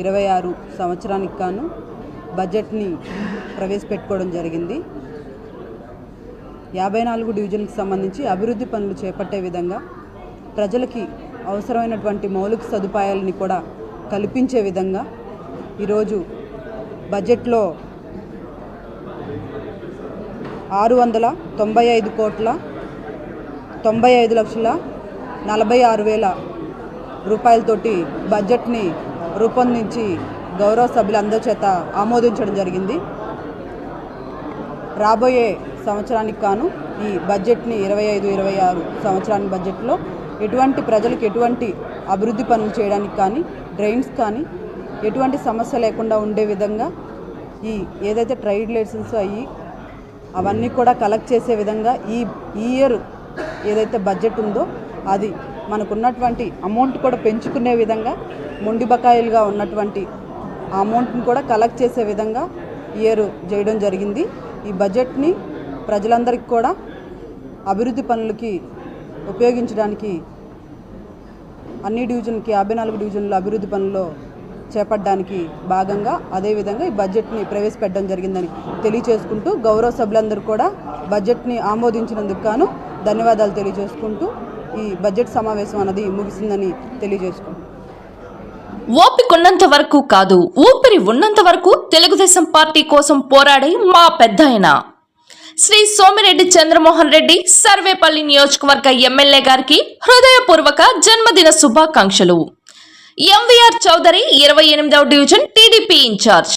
ఇరవై ఆరు సంవత్సరానికి గాను బడ్జెట్ని ప్రవేశపెట్టుకోవడం జరిగింది. యాభై నాలుగు డివిజన్కి సంబంధించి అభివృద్ధి పనులు చేపట్టే విధంగా ప్రజలకి అవసరమైనటువంటి మౌలిక సదుపాయాలని కూడా కల్పించే విధంగా ఈరోజు బడ్జెట్లో ఆరు వందల తొంభై ఐదు కోట్ల తొంభై ఐదు లక్షల నలభై ఆరు వేల రూపాయలతోటి బడ్జెట్ని రూపొందించి గౌరవ సభ్యులందరి చేత ఆమోదించడం జరిగింది. రాబోయే సంవత్సరానికి కాను ఈ బడ్జెట్ని ఇరవై ఐదు ఇరవై ఆరు సంవత్సరానికి బడ్జెట్లో ఎటువంటి ప్రజలకు ఎటువంటి అభివృద్ధి పనులు చేయడానికి కానీ డ్రైన్స్ కానీ ఎటువంటి సమస్య లేకుండా ఉండే విధంగా ఈ ఏదైతే ట్రైడ్ లైసెన్స్ అయ్యి అవన్నీ కూడా కలెక్ట్ చేసే విధంగా ఈ ఈ ఇయర్ ఏదైతే బడ్జెట్ ఉందో అది మనకున్నటువంటి అమౌంట్ కూడా పెంచుకునే విధంగా మొండి బకాయిలుగా ఉన్నటువంటి ఆ అమౌంట్ని కూడా కలెక్ట్ చేసే విధంగా ఇయర్ చేయడం జరిగింది. ఈ బడ్జెట్ని ప్రజలందరికీ కూడా అభివృద్ధి పనులకి ఉపయోగించడానికి అన్ని డివిజన్కి యాభై నాలుగు డివిజన్ల అభివృద్ధి పనుల్లో చేపట్టడానికి భాగంగా అదేవిధంగా ఈ బడ్జెట్ని ప్రవేశపెట్టడం జరిగిందని తెలియచేసుకుంటూ గౌరవ సభ్యులందరూ కూడా బడ్జెట్ని ఆమోదించినందుకు గాను ధన్యవాదాలు తెలియజేసుకుంటూ ఈ బడ్జెట్ సమావేశం అన్నది ముగిసిందని తెలియజేసుకుంటున్నాను ఓపికొన్నంత వరకు కాదు ఊపిరి ఉన్నంత వరకు తెలుగుదేశం పార్టీ కోసం పోరాడే మా పెద్దాయన. శ్రీ సోమిరెడ్డి చంద్రమోహన్ రెడ్డి సర్వేపల్లి నియోజకవర్గ ఎమ్మెల్యే గారికి హృదయపూర్వక జన్మదిన శుభాకాంక్షలు. ఎంవీఆర్ చౌదరి ఇరవై ఎనిమిదవ డివిజన్ టీడీపీ ఇన్ఛార్జ్.